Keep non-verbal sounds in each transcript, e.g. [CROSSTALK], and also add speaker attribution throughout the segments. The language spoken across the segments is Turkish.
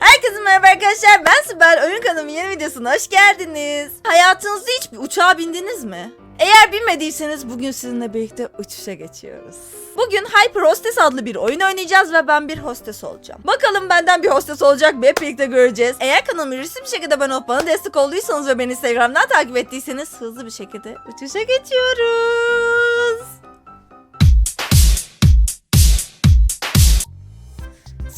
Speaker 1: Herkese merhaba arkadaşlar ben Sibel Oyun kanalımın yeni videosuna hoş geldiniz. Hayatınızda hiç bir uçağa bindiniz mi? Eğer binmediyseniz bugün sizinle birlikte uçuşa geçiyoruz. Bugün Hyper Hostess adlı bir oyun oynayacağız ve ben bir hostes olacağım. Bakalım benden bir hostes olacak mı hep birlikte göreceğiz. Eğer kanalıma ücretsiz bir şekilde abone olup bana destek olduysanız ve beni Instagram'dan takip ettiyseniz hızlı bir şekilde uçuşa geçiyoruz.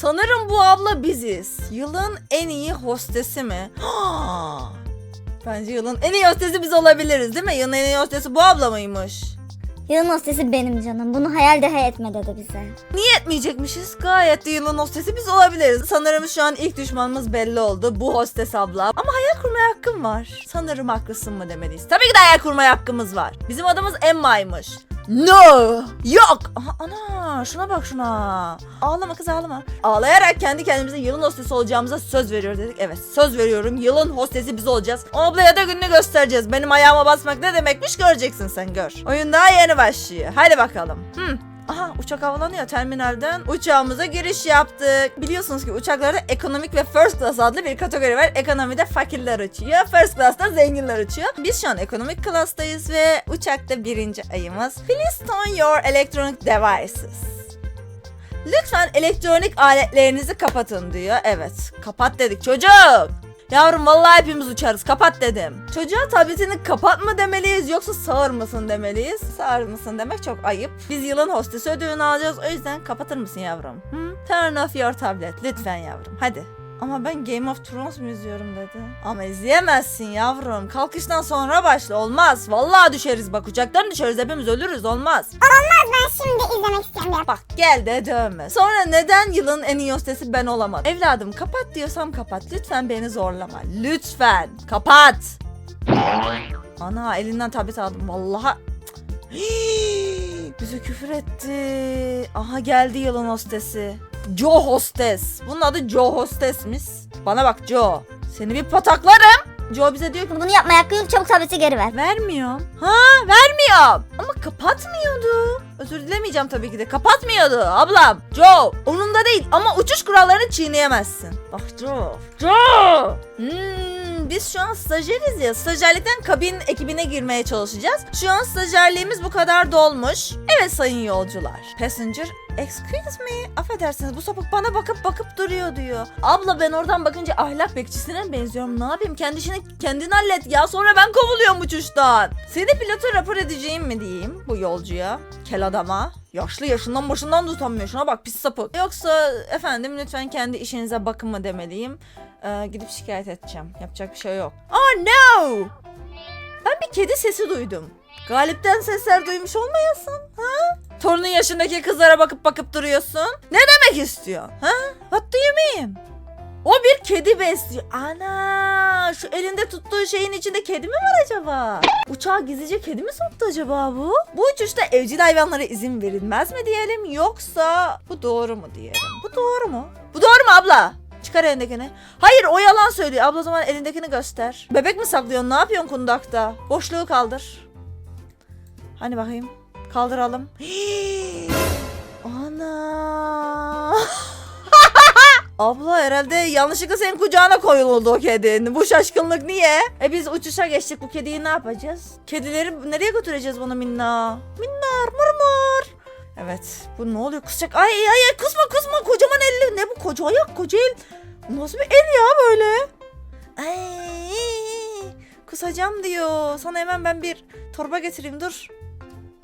Speaker 1: Sanırım bu abla biziz. Yılın en iyi hostesi mi? [GASPS] Bence yılın en iyi hostesi biz olabiliriz değil mi? Yılın en iyi hostesi bu abla mıymış?
Speaker 2: Yılın hostesi benim canım. Bunu hayal dahi etme dedi bize.
Speaker 1: Niye etmeyecekmişiz? Gayet de yılın hostesi biz olabiliriz. Sanırım şu an ilk düşmanımız belli oldu. Bu hostes abla. Ama hayal kurmaya hakkım var. Sanırım haklısın mı demeliyiz. Tabii ki de hayal kurmaya hakkımız var. Bizim adımız Emma'ymış. No! Yok! Ana şuna bak şuna. Ağlama kız ağlama. Ağlayarak kendi kendimize yılın hostesi olacağımıza söz veriyor dedik. Evet söz veriyorum. Yılın hostesi biz olacağız. Ablaya da gününü göstereceğiz. Benim ayağıma basmak ne demekmiş göreceksin sen gör. Oyun daha yeni başlıyor. Hadi bakalım. Hmm. Aha uçak havalanıyor terminalden. Uçağımıza giriş yaptık. Biliyorsunuz ki uçaklarda ekonomik ve first class adlı bir kategori var. Ekonomide fakirler uçuyor. First class'ta zenginler uçuyor. Biz şu an ekonomik class'tayız ve uçakta birinci ayımız. Please turn your electronic devices. Lütfen elektronik aletlerinizi kapatın diyor. Evet kapat dedik çocuk. Yavrum vallahi hepimiz uçarız kapat dedim. Çocuğa tabletini kapat mı demeliyiz yoksa sağır mısın demeliyiz. Sağır mısın demek çok ayıp. Biz yılın hostesi ödülünü alacağız o yüzden kapatır mısın yavrum? Hı? Turn off your tablet lütfen yavrum hadi. Ama ben Game of Thrones mu izliyorum dedi. Ama izleyemezsin yavrum. Kalkıştan sonra başla. Olmaz. Vallahi düşeriz bak. Uçaktan düşeriz. Hepimiz ölürüz. Olmaz.
Speaker 2: Ben şimdi izlemek istiyorum.
Speaker 1: Bak gel de dövme. Sonra neden yılın en iyi hostesi ben olamadım? Evladım kapat diyorsam kapat. Lütfen beni zorlama. Lütfen. Kapat. Ana elinden tablet aldım. Vallahi. [GASPS] Hii, Bize küfür etti. Aha geldi yılın hostesi. Joe Hostes. Bunun adı Joe Hostes'miş. Bana bak Joe. Seni bir pataklarım. Joe bize diyor ki
Speaker 2: Bunu yapmaya hakkın yok. Çabuk tableti geri ver.
Speaker 1: Vermiyorum. Ha vermiyorum. Ama kapatmıyordu. Özür dilemeyeceğim tabii ki de. Kapatmıyordu ablam. Joe. Onun da değil ama uçuş kurallarını çiğneyemezsin. Bak Joe. Joe. Hmm, biz şu an stajyeriz ya. Stajyerlikten kabin ekibine girmeye çalışacağız. Şu an stajyerliğimiz bu kadar dolmuş. Evet sayın yolcular. Passenger Excuse me. Affedersiniz bu sapık bana bakıp bakıp duruyor diyor. Abla ben oradan bakınca ahlak bekçisine benziyorum? Ne yapayım? Kendi işini kendin hallet ya. Sonra ben kovuluyorum uçuştan. Seni pilota rapor edeceğim mi diyeyim bu yolcuya? Kel adama. Yaşlı yaşından başından tutamıyor. Şuna bak pis sapık. Yoksa efendim lütfen kendi işinize bakın mı demeliyim. Ee, gidip şikayet edeceğim. Yapacak bir şey yok. Oh no! Ben bir kedi sesi duydum. Galipten sesler duymuş olmayasın. Ha? Torunun yaşındaki kızlara bakıp bakıp duruyorsun. Ne demek istiyor? Ha? What do you mean? O bir kedi besliyor. Ana, şu elinde tuttuğu şeyin içinde kedi mi var acaba? Uçağa gizlice kedi mi soktu acaba bu? Bu uçuşta evcil hayvanlara izin verilmez mi diyelim yoksa bu doğru mu diyelim? Bu doğru mu? Bu doğru mu abla? Çıkar elindekini. Hayır o yalan söylüyor. Abla o zaman elindekini göster. Bebek mi saklıyorsun? Ne yapıyorsun kundakta? Boşluğu kaldır. Hani bakayım. Kaldıralım. [GASPS] Ana. [LAUGHS] Abla herhalde yanlışlıkla senin kucağına koyuldu o kedi. Bu şaşkınlık niye? E biz uçuşa geçtik bu kediyi ne yapacağız? Kedileri nereye götüreceğiz bunu minna? Minnar mırmır. Evet bu ne oluyor kusacak. Ay ay ay kusma kusma kocaman elli. Ne bu koca ayak koca el. Nasıl bir el ya böyle? Ay kusacağım diyor. Sana hemen ben bir torba getireyim dur.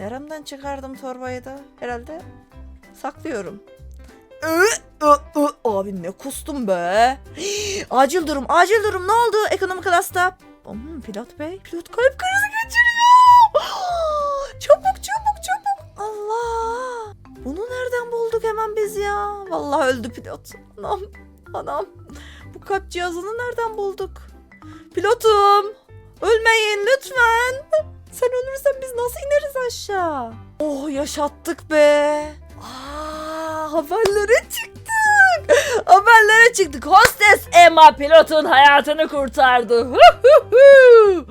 Speaker 1: Neremden çıkardım torbayı da herhalde. Saklıyorum. Abi ne kustum be. acil durum, acil durum. Ne oldu ekonomik klasta? Hmm, pilot bey. Pilot kalp krizi geçiriyor. [GASPS] çabuk, çabuk, çabuk. Allah. Bunu nereden bulduk hemen biz ya? Vallahi öldü pilot. Anam, anam. Bu kalp cihazını nereden bulduk? Pilotum. Ölmeyin lütfen. Sen ölürsen biz nasıl ineriz aşağı? Oh yaşattık be. Aa, haberlere çıktık. haberlere çıktık. Hostes Emma pilotun hayatını kurtardı.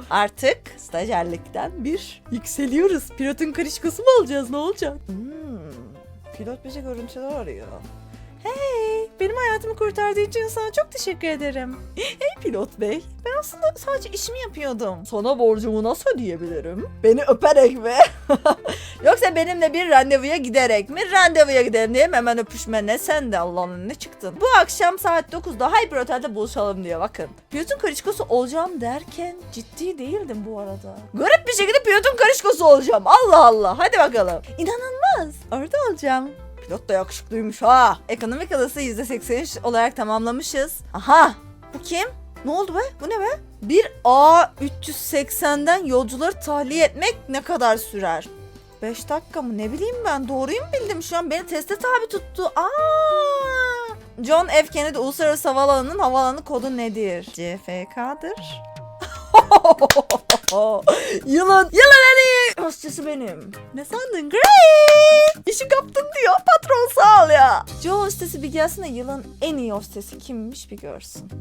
Speaker 1: Artık stajyerlikten bir yükseliyoruz. Pilotun karışkası mı olacağız? Ne olacak? Hmm, pilot bizi görüntüler arıyor. Hey, Benim hayatımı kurtardığı için sana çok teşekkür ederim. Hey pilot bey. Ben aslında sadece işimi yapıyordum. Sana borcumu nasıl ödeyebilirim? Beni öperek mi? [LAUGHS] Yoksa benimle bir randevuya giderek mi? Randevuya gidelim diye hemen öpüşme ne sen de Allah'ın ne çıktın. Bu akşam saat 9'da Hyper Otel'de buluşalım diyor bakın. Pilotun karışkosu olacağım derken ciddi değildim bu arada. Garip bir şekilde pilotun karışkosu olacağım. Allah Allah. Hadi bakalım. İnanılmaz. Orada olacağım. Pilot da yakışıklıymış ha. Ekonomik adası %83 olarak tamamlamışız. Aha. Bu kim? Ne oldu be? Bu ne be? Bir A380'den yolcuları tahliye etmek ne kadar sürer? 5 dakika mı? Ne bileyim ben. Doğruyu mu bildim? Şu an beni teste tabi tuttu. Aa! John F. Kennedy Uluslararası Havaalanı'nın havaalanı kodu nedir? CFK'dır. [LAUGHS] yılın, yılın en iyi hostesi benim. Ne sandın? Great! İşi kaptın diyor. Patron sağ ol ya. Joe hostesi bir gelsin de yılın en iyi hostesi kimmiş bir görsün.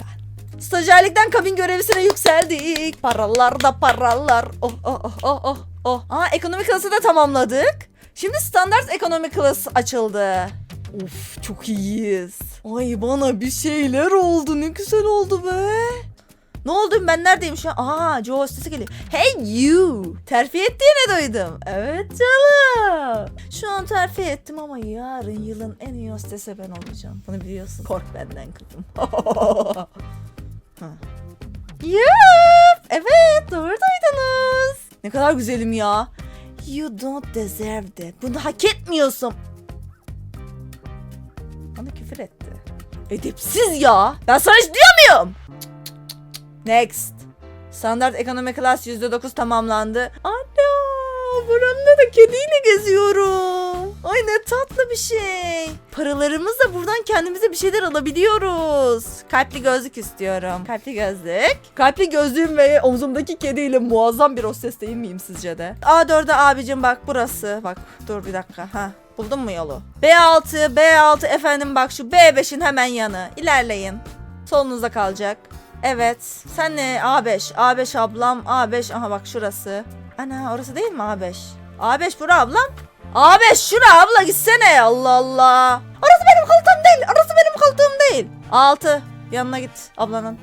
Speaker 1: Ben. Stajyerlikten kabin görevlisine yükseldik. Paralar da paralar. Oh oh oh oh oh. oh. Aa ekonomik klası da tamamladık. Şimdi standart ekonomik klas açıldı. Of çok iyiyiz. Ay bana bir şeyler oldu. Ne güzel oldu be. Ne oldu ben neredeyim şu an? Aa Joe hostesi geliyor. Hey you. Terfi ettiğini duydum. Evet canım. Şu an terfi ettim ama yarın yılın en iyi hostesi ben olacağım. Bunu biliyorsun. Kork benden kızım. [LAUGHS] Yup. Evet doğru duydunuz. Ne kadar güzelim ya. You don't deserve that. Bunu hak etmiyorsun. Bana küfür etti. Edepsiz ya. Ben sana hiç diyor muyum? Next. Standart ekonomi klas %9 tamamlandı. Ana buramda da kediyle geziyorum. Ay ne tatlı bir şey. Paralarımızla buradan kendimize bir şeyler alabiliyoruz. Kalpli gözlük istiyorum. Kalpli gözlük. Kalpli gözlüğüm ve omzumdaki kediyle muazzam bir hostes değil miyim sizce de? A4'e abicim bak burası. Bak dur bir dakika. Ha Buldun mu yolu? B6, B6 efendim bak şu B5'in hemen yanı. İlerleyin. Solunuzda kalacak. Evet. Sen ne? A5. A5 ablam. A5. Aha bak şurası. Ana orası değil mi A5? A5 bura ablam. A5 şura abla gitsene. Allah Allah. Orası benim koltuğum değil. Orası benim koltuğum değil. 6. Yanına git ablanın.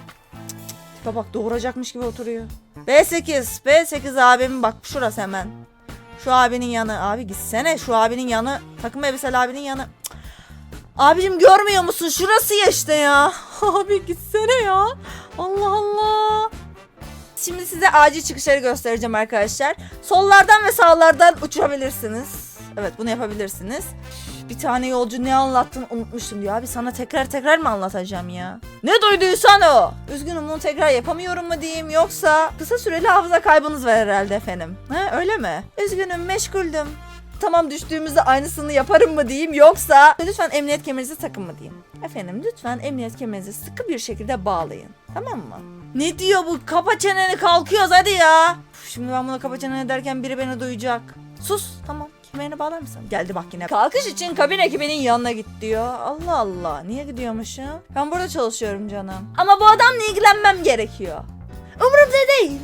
Speaker 1: Tipe bak doğuracakmış gibi oturuyor. B8. B8 abim bak şurası hemen. Şu abinin yanı. Abi gitsene şu abinin yanı. Takım elbiseli abinin yanı. Cık. Abicim görmüyor musun? Şurası ya işte ya. [LAUGHS] Abi gitsene ya. Allah Allah. Şimdi size acil çıkışları göstereceğim arkadaşlar. Sollardan ve sağlardan uçabilirsiniz. Evet bunu yapabilirsiniz. Bir tane yolcu ne anlattın unutmuştum diyor. Abi sana tekrar tekrar mı anlatacağım ya? Ne duyduysan o. Üzgünüm bunu tekrar yapamıyorum mu diyeyim yoksa kısa süreli hafıza kaybınız var herhalde efendim. Ha öyle mi? Üzgünüm meşguldüm. Tamam düştüğümüzde aynısını yaparım mı diyeyim yoksa lütfen emniyet kemerinizi takın mı diyeyim. Efendim lütfen emniyet kemerinizi sıkı bir şekilde bağlayın. Tamam mı? Ne diyor bu? Kapa çeneni kalkıyoruz hadi ya. Üf, Şimdi ben bunu kapa çeneni derken biri beni duyacak. Sus tamam. Kemerini bağlar mısın? Geldi bak yine. Kalkış için kabin ekibinin yanına git diyor. Allah Allah. Niye gidiyormuşum? Ben burada çalışıyorum canım. Ama bu adamla ilgilenmem gerekiyor. Umurumda değil.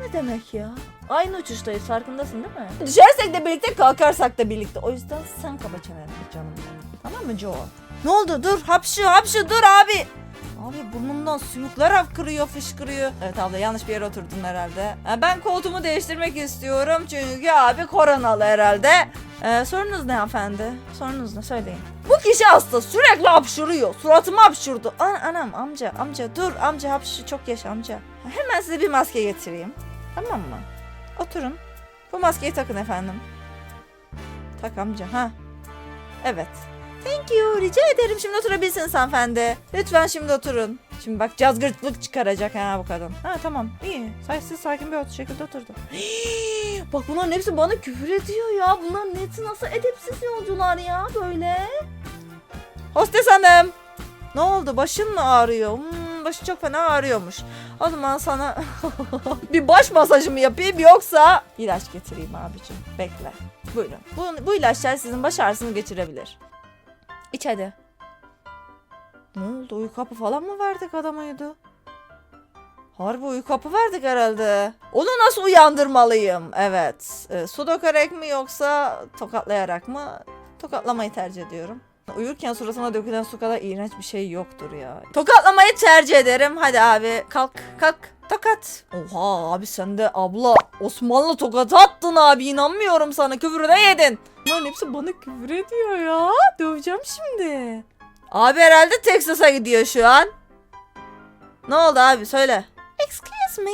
Speaker 1: Ne demek ya? Aynı uçuştayız farkındasın değil mi? Düşersek de birlikte kalkarsak da birlikte. O yüzden sen kapa çeneni canım. Tamam mı Joe? Ne oldu? Dur hapşu hapşu dur abi. Abi burnumdan sümükler akırıyor fışkırıyor. Evet abla yanlış bir yere oturdun herhalde. Ha, Ben koltuğumu değiştirmek istiyorum çünkü abi koronalı herhalde. Ee, sorunuz ne hanımefendi? Sorunuz ne söyleyin. Bu kişi hasta sürekli hapşuruyor. Suratıma hapşurdu. An anam amca amca dur amca hapşı çok yaş amca. Hemen size bir maske getireyim. Tamam mı? Oturun. Bu maskeyi takın efendim. Tak amca ha. Evet. Thank you. Rica ederim. Şimdi oturabilirsiniz hanımefendi. Lütfen şimdi oturun. Şimdi bak cazgırtlık çıkaracak ha bu kadın. Ha tamam. İyi. Sakin sakin bir şekilde oturdu. [GASPS] bak bunların hepsi bana küfür ediyor ya. Bunların hepsi nasıl edepsiz yolcular ya böyle. Hostes hanım. Ne oldu? Başın mı ağrıyor? Hmm, başı çok fena ağrıyormuş. O zaman sana [LAUGHS] bir baş masajı mı yapayım yoksa ilaç getireyim abicim. Bekle. Buyurun. Bu, bu ilaçlar sizin baş ağrısını geçirebilir. İç hadi. Ne oldu? Uyku hapı falan mı verdik adamaydı? Harbi uyku hapı verdik herhalde. Onu nasıl uyandırmalıyım? Evet. E, su dökerek mi yoksa tokatlayarak mı? Tokatlamayı tercih ediyorum. Uyurken suratına dökülen su kadar iğrenç bir şey yoktur ya. Tokatlamayı tercih ederim. Hadi abi kalk kalk. Tokat. Oha abi sen de abla Osmanlı tokatı attın abi inanmıyorum sana küfürü de yedin. Bunların hepsi bana küfür ediyor ya. Döveceğim şimdi. Abi herhalde Texas'a gidiyor şu an. Ne oldu abi söyle. Excuse me.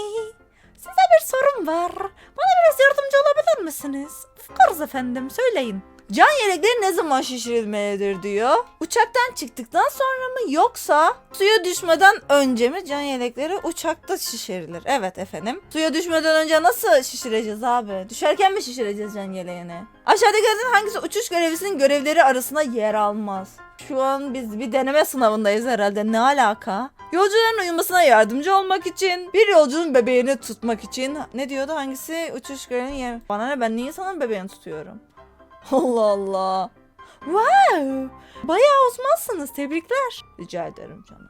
Speaker 1: Size bir sorum var. Bana biraz yardımcı olabilir misiniz? Of course efendim söyleyin. Can yelekleri ne zaman şişirilmelidir diyor. Uçaktan çıktıktan sonra mı yoksa suya düşmeden önce mi can yelekleri uçakta şişirilir? Evet efendim. Suya düşmeden önce nasıl şişireceğiz abi? Düşerken mi şişireceğiz can yeleğini? Aşağıdakilerden hangisi uçuş görevlisinin görevleri arasında yer almaz? Şu an biz bir deneme sınavındayız herhalde. Ne alaka? Yolcuların uyumasına yardımcı olmak için, bir yolcunun bebeğini tutmak için. Ne diyordu? Hangisi uçuş görevini yer? Bana ne ben niye insanın bebeğini tutuyorum? [LAUGHS] Allah Allah. Wow. Bayağı uzmansınız. Tebrikler. Rica ederim canım.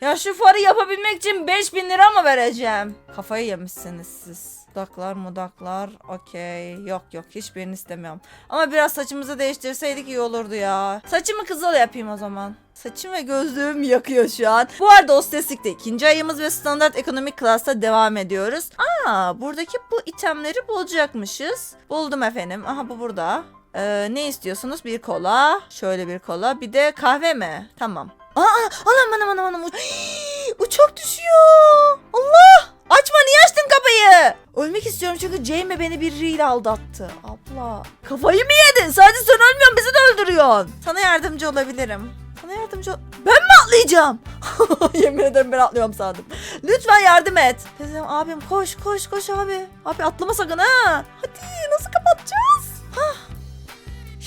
Speaker 1: Ya şu farı yapabilmek için 5000 lira mı vereceğim? Kafayı yemişsiniz siz. Dudaklar mudaklar okey. Yok yok hiçbirini istemiyorum. Ama biraz saçımızı değiştirseydik iyi olurdu ya. Saçımı kızıl yapayım o zaman. Saçım ve gözlüğüm yakıyor şu an. Bu arada hosteslikte ikinci ayımız ve standart ekonomik klasta devam ediyoruz. Aa buradaki bu itemleri bulacakmışız. Buldum efendim. Aha bu burada. Ee, ne istiyorsunuz? Bir kola. Şöyle bir kola. Bir de kahve mi? Tamam. Aa, anam anam anam anam. Hii, Uçak düşüyor. Allah. Açma niye açtın kapıyı? Ölmek istiyorum çünkü Jamie beni biriyle aldattı. Abla. Kafayı mı yedin? Sadece sen ölmüyorsun bizi de öldürüyorsun. Sana yardımcı olabilirim. Sana yardımcı ol- Ben mi atlayacağım? [LAUGHS] Yemin ederim ben atlıyorum sandım. Lütfen yardım et. Dedim abim koş koş koş abi. Abi atlama sakın ha. Hadi nasıl.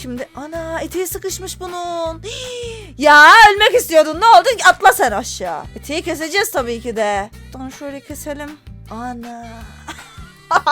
Speaker 1: Şimdi ana eteği sıkışmış bunun. [GASPS] Ya ölmek istiyordun ne oldu? Atla sen aşağı. Eteği keseceğiz tabii ki de. Buradan şöyle keselim. Ana. [LAUGHS]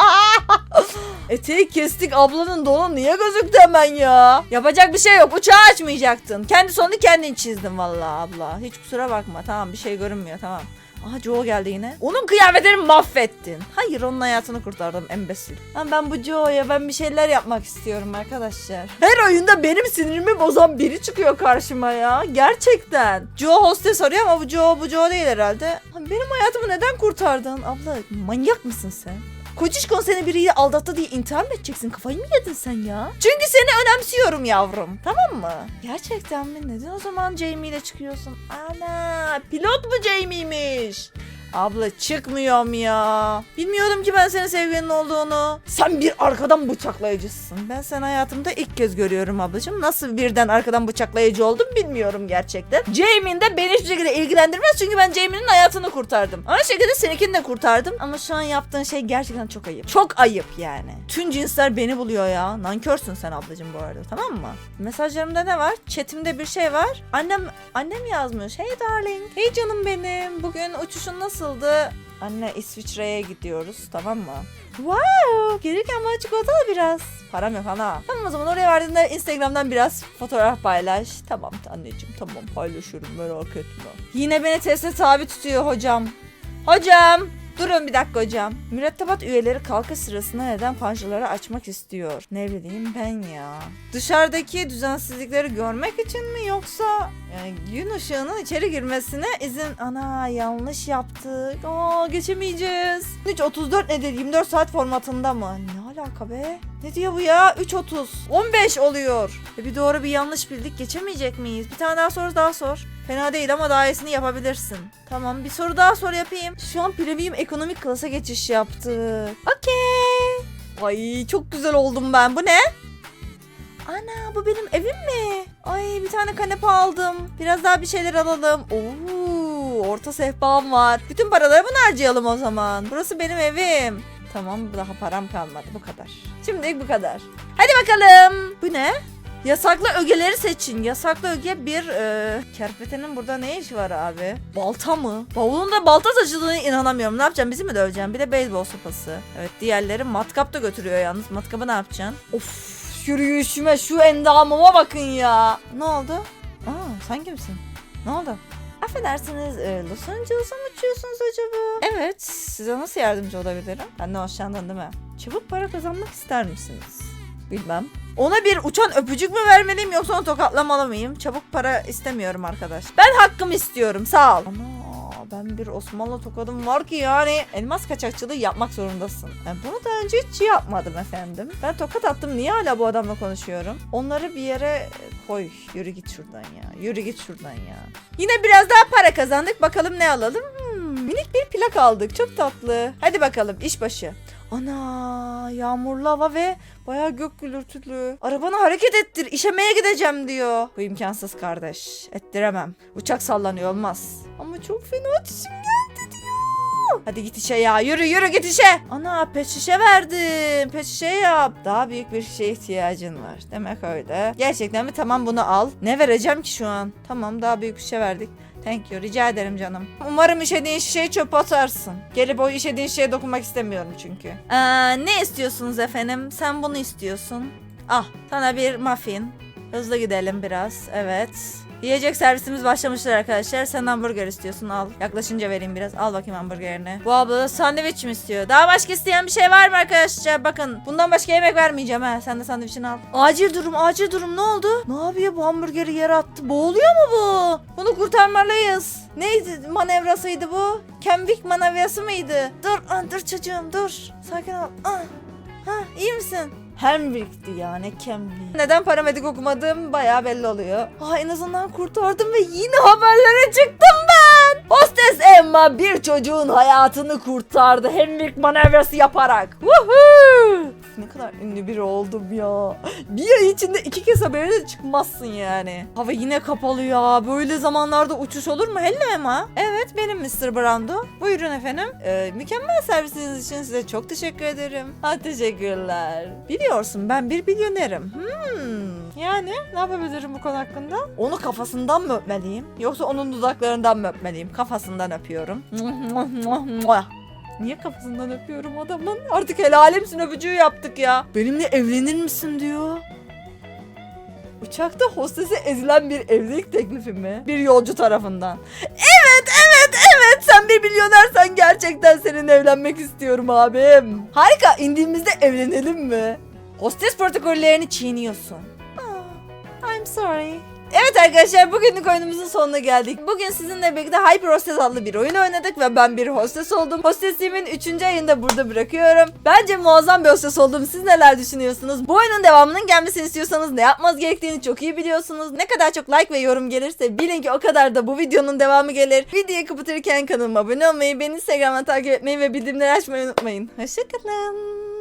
Speaker 1: Eteği kestik ablanın donu niye gözüktü hemen ya? Yapacak bir şey yok uçağı açmayacaktın. Kendi sonunu kendin çizdin vallahi abla. Hiç kusura bakma tamam bir şey görünmüyor tamam. Aha Joe geldi yine. Onun kıyafetlerini mahvettin. Hayır onun hayatını kurtardım embesil. Lan ben bu Joe'ya ben bir şeyler yapmak istiyorum arkadaşlar. Her oyunda benim sinirimi bozan biri çıkıyor karşıma ya. Gerçekten. Joe hostes arıyor ama bu Joe bu Joe değil herhalde. Benim hayatımı neden kurtardın? Abla manyak mısın sen? Kocişkon seni biriyle aldattı diye intihar mı edeceksin? Kafayı mı yedin sen ya? Çünkü seni önemsiyorum yavrum. Tamam mı? Gerçekten mi? Neden o zaman Jamie ile çıkıyorsun? Ana pilot mu Jamie'miş? Abla çıkmıyorum ya. Bilmiyordum ki ben senin sevgilinin olduğunu. Sen bir arkadan bıçaklayıcısın. Ben seni hayatımda ilk kez görüyorum ablacığım. Nasıl birden arkadan bıçaklayıcı oldum bilmiyorum gerçekten. Jamie'nin de beni hiçbir şekilde ilgilendirmez çünkü ben Jamie'nin hayatını kurtardım. Aynı şekilde seninkini de kurtardım. Ama şu an yaptığın şey gerçekten çok ayıp. Çok ayıp yani. Tüm cinsler beni buluyor ya. Nankörsün sen ablacığım bu arada tamam mı? Mesajlarımda ne var? Chatimde bir şey var. Annem annem yazmış. Hey darling. Hey canım benim. Bugün uçuşun nasıldı? Anne İsviçre'ye gidiyoruz tamam mı? Wow! Gelirken bana çikolata al biraz. Param yok ana. Tamam o zaman oraya verdiğinde Instagram'dan biraz fotoğraf paylaş. Tamam anneciğim tamam paylaşıyorum merak etme. Yine beni teste tabi tutuyor hocam. Hocam! Durun bir dakika hocam. Mürettebat üyeleri kalkış sırasında neden panjurları açmak istiyor? Ne bileyim ben ya. Dışarıdaki düzensizlikleri görmek için mi yoksa yani gün ışığının içeri girmesine izin... Ana yanlış yaptık. Aa geçemeyeceğiz. 3.34 nedir? 24 saat formatında mı? Ne alaka be? Ne diyor bu ya? 3.30. 15 oluyor. E bir doğru bir yanlış bildik. Geçemeyecek miyiz? Bir tane daha soru daha sor. Fena değil ama daha iyisini yapabilirsin. Tamam bir soru daha sor yapayım. Şu an premium ekonomik klasa geçiş yaptık. Okey. Ay çok güzel oldum ben. Bu ne? Ana bu benim evim mi? Ay bir tane kanepe aldım. Biraz daha bir şeyler alalım. Oo, orta sehpam var. Bütün paraları bunu harcayalım o zaman. Burası benim evim. Tamam daha param kalmadı bu kadar. Şimdilik bu kadar. Hadi bakalım. Bu ne? Yasaklı ögeleri seçin. Yasaklı öge bir e, kerpetenin burada ne işi var abi? Balta mı? Bavulunda balta taşıdığına inanamıyorum. Ne yapacağım? Bizi mi döveceğim? Bir de beyzbol sopası. Evet diğerleri matkap da götürüyor yalnız. Matkabı ne yapacaksın? Of yürüyüşüme şu endamıma bakın ya. Ne oldu? Aa sen kimsin? Ne oldu? Affedersiniz e, Los Angeles'a mı uçuyorsunuz acaba? Evet size nasıl yardımcı olabilirim? Ben de hoşlandın değil mi? Çabuk para kazanmak ister misiniz? Bilmem. Ona bir uçan öpücük mü vermeliyim yoksa onu tokatlamalı mıyım? Çabuk para istemiyorum arkadaş. Ben hakkımı istiyorum sağ ol. Ana ben bir Osmanlı tokadım var ki yani elmas kaçakçılığı yapmak zorundasın. Ben bunu daha önce hiç yapmadım efendim. Ben tokat attım niye hala bu adamla konuşuyorum? Onları bir yere koy. Yürü git şuradan ya. Yürü git şuradan ya. Yine biraz daha para kazandık. Bakalım ne alalım? Hmm, minik bir plak aldık. Çok tatlı. Hadi bakalım iş başı. Ana yağmurlu hava ve bayağı gök gürültülü. Arabanı hareket ettir işemeye gideceğim diyor. Bu imkansız kardeş. Ettiremem. Uçak sallanıyor olmaz. Ama çok fena çişim geldi. Hadi git işe ya yürü yürü git işe. Ana pet şişe verdim. Pet şişe yap. Daha büyük bir şişeye ihtiyacın var. Demek öyle. Gerçekten mi? Tamam bunu al. Ne vereceğim ki şu an? Tamam daha büyük bir şey verdik. Thank you. Rica ederim canım. Umarım işediğin şişeyi çöpe atarsın. Gelip o işediğin şişeye dokunmak istemiyorum çünkü. Ee, ne istiyorsunuz efendim? Sen bunu istiyorsun. Ah sana bir muffin. Hızlı gidelim biraz. Evet. Yiyecek servisimiz başlamıştır arkadaşlar. Sen hamburger istiyorsun al. Yaklaşınca vereyim biraz. Al bakayım hamburgerini. Bu abla da sandviç mi istiyor? Daha başka isteyen bir şey var mı arkadaşlar? Bakın bundan başka yemek vermeyeceğim ha. Sen de sandviçini al. Acil durum acil durum ne oldu? Ne yapıyor bu hamburgeri yere attı? Boğuluyor mu bu? Bunu kurtarmalıyız. Neydi manevrasıydı bu? Kemvik manevrası mıydı? Dur ah, dur çocuğum dur. Sakin ol. Ah. Ha iyi misin? Hemrick'ti yani Kemvik. Neden paramedik okumadığım bayağı belli oluyor. Aa en azından kurtardım ve yine haberlere çıktım ben. Hostes Emma bir çocuğun hayatını kurtardı Hemrick manevrası yaparak. Woohoo! Ne kadar ünlü biri oldum ya. Bir ay içinde iki kez habere de çıkmazsın yani. Hava yine kapalı ya. Böyle zamanlarda uçuş olur mu? Hello Emma. Evet benim Mr. Brando. Buyurun efendim. Ee, mükemmel servisiniz için size çok teşekkür ederim. Ha teşekkürler. Biliyorsun ben bir milyonerim. Hmm. Yani ne yapabilirim bu konu hakkında? Onu kafasından mı öpmeliyim? Yoksa onun dudaklarından mı öpmeliyim? Kafasından öpüyorum. Niye kafasından öpüyorum adamın? Artık helalimsin öpücüğü yaptık ya. Benimle evlenir misin diyor. Uçakta hostese ezilen bir evlilik teklifi mi? Bir yolcu tarafından. Evet, evet, evet. Sen bir milyonersen gerçekten seninle evlenmek istiyorum abim. Harika. indiğimizde evlenelim mi? Hostes protokollerini çiğniyorsun. Ah, I'm sorry. Evet arkadaşlar bugünlük oyunumuzun sonuna geldik. Bugün sizinle birlikte Hyper Hostess adlı bir oyun oynadık ve ben bir hostes oldum. Hostesliğimin 3. ayını da burada bırakıyorum. Bence muazzam bir hostes oldum. Siz neler düşünüyorsunuz? Bu oyunun devamının gelmesini istiyorsanız ne yapmanız gerektiğini çok iyi biliyorsunuz. Ne kadar çok like ve yorum gelirse bilin ki o kadar da bu videonun devamı gelir. Videoyu kapatırken kanalıma abone olmayı, beni Instagram'dan takip etmeyi ve bildirimleri açmayı unutmayın. Hoşçakalın.